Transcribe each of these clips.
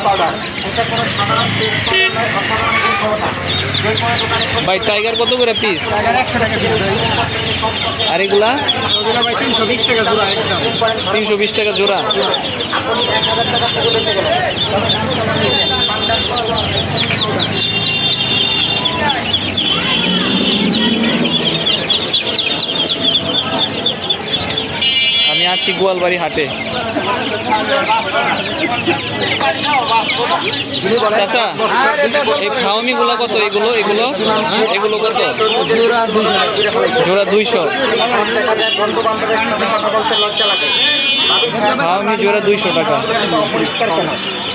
Powder এটা কোনো সাধারণ ভাই টাইগার কত করে পিস আর এগুলা? ভাই তিনশো বিশ টাকা জোড়া তিনশো বিশ টাকা জোড়া থেকে বেঁচে গেলেন পান্ডার আছি গোয়ালবাড়ি হাটে। চাচা এই খাওয়ামি কত? এগুলো এগুলো? এগুলো কত? জোড়া দুইশো।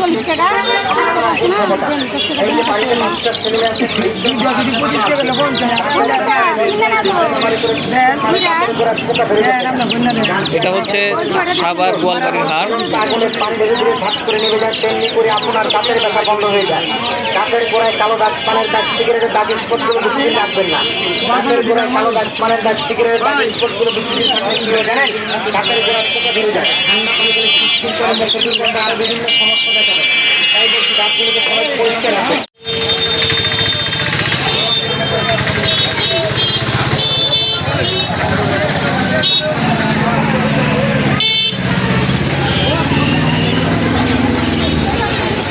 চল্লিশ টাকা এটা হচ্ছে সাবার গোয়ালবাড়ির হাট। করে নেমে যায় তেমনি করে আপনার দাঁতের ব্যথা বন্ধ হয়ে যায় দাঁতের গোড়ায় কালো দাগ পানের দাগ সিগারেটের দাগ স্পটগুলো রাখবেন না দাঁতের গোড়ায় কালো দাগ পানের দাগ সিগারেটের দাগ স্পটগুলো কি জানেন দাঁতের পোকা যায় ঠান্ডা পানি করে আর বিভিন্ন সমস্যা দেখা দেয় তাই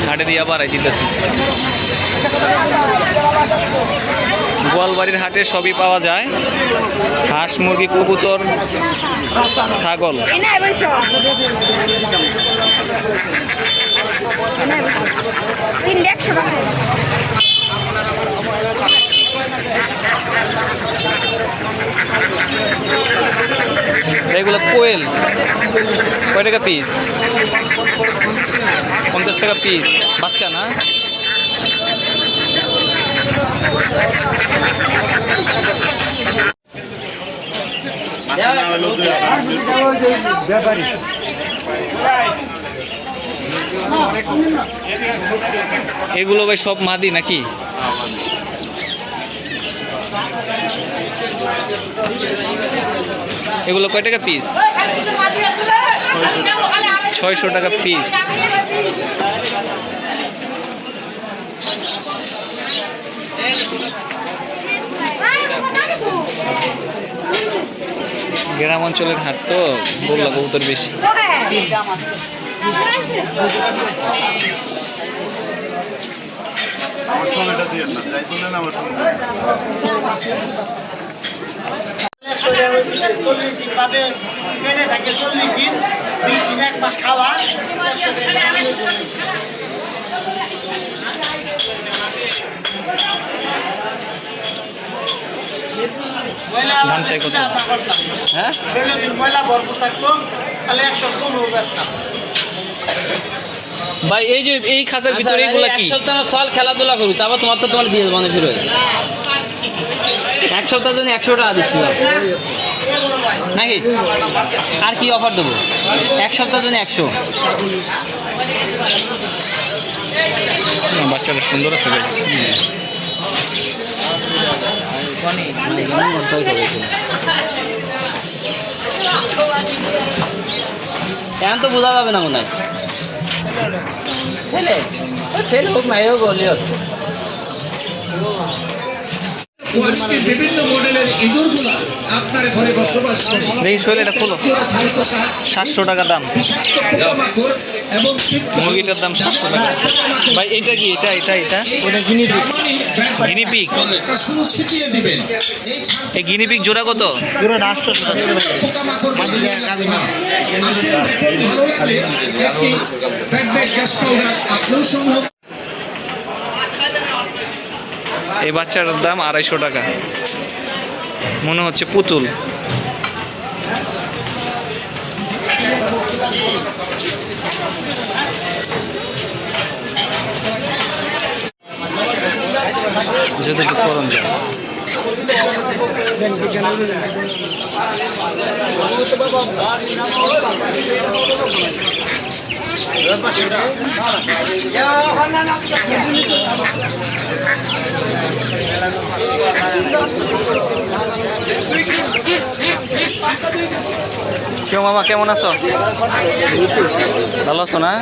হাটে দিয়ে আবার দিতেছি গোয়ালবাড়ির হাটে সবই পাওয়া যায়। হাঁস মুরগি কবুতর ছাগল। এগুলো কোয়েল। কয় টাকা পিস পঞ্চাশ টাকা পিস বাচ্চা না? এগুলো ভাই সব মাদি নাকি? এগুলো কয় টাকা পিস ছয়শো টাকা পিস গ্রাম অঞ্চলের হাট তো বললা কবুতর বেশি। চল্লিশ দিন বাদে পেটে থাকে চল্লিশ দিন বিশ দিন এক মাস খাওয়া ধান চাই কত? হ্যাঁ ময়লা ভরপুর থাকতো তাহলে একশো পনেরো ব্যস্তাম ভাই এই যে এই খাঁচার ভিতরে এগুলা কি? এক সপ্তাহ সল খেলাধুলা করবি তারপর তোমার তো তোমার দিয়ে মানে ফিরে এক সপ্তাহের জন্য একশো টাকা দিচ্ছিলাম। নাকি? আর কি অফার দেবো? এক সপ্তাহের জন্য একশো। বাচ্চাটা সুন্দর আছে ভাই। এখন তো বোঝা যাবে না মনে হয়। ছেলে? ছেলে হোক না হোক হলে হচ্ছে আজকে বিভিন্ন মডেলের ইঁদুরগুলা আপনার ঘরে বসবাস করে। দেখি শৈলে এটা খোলো। সাতশো টাকা দাম। বিষাক্ত এবং মুরগিটার দাম সাতশো টাকা। ভাই এটা কি? এটা এটা এটা? শুধু ছিটিয়ে দিবেন। এই ছাড় জোড়া কত? পোকামাকড় আসুন দেখুন ভালো লাগলে একটি ফ্যাটব্যাক গ্যাস পাউডার। আপনিও সংগ্রহ এই বাচ্চাটার দাম আড়াইশো টাকা। মনে হচ্ছে পুতুল। যতটুকু করণ যায়। কেউ মামা কেমন আছো? ভালো আছো না?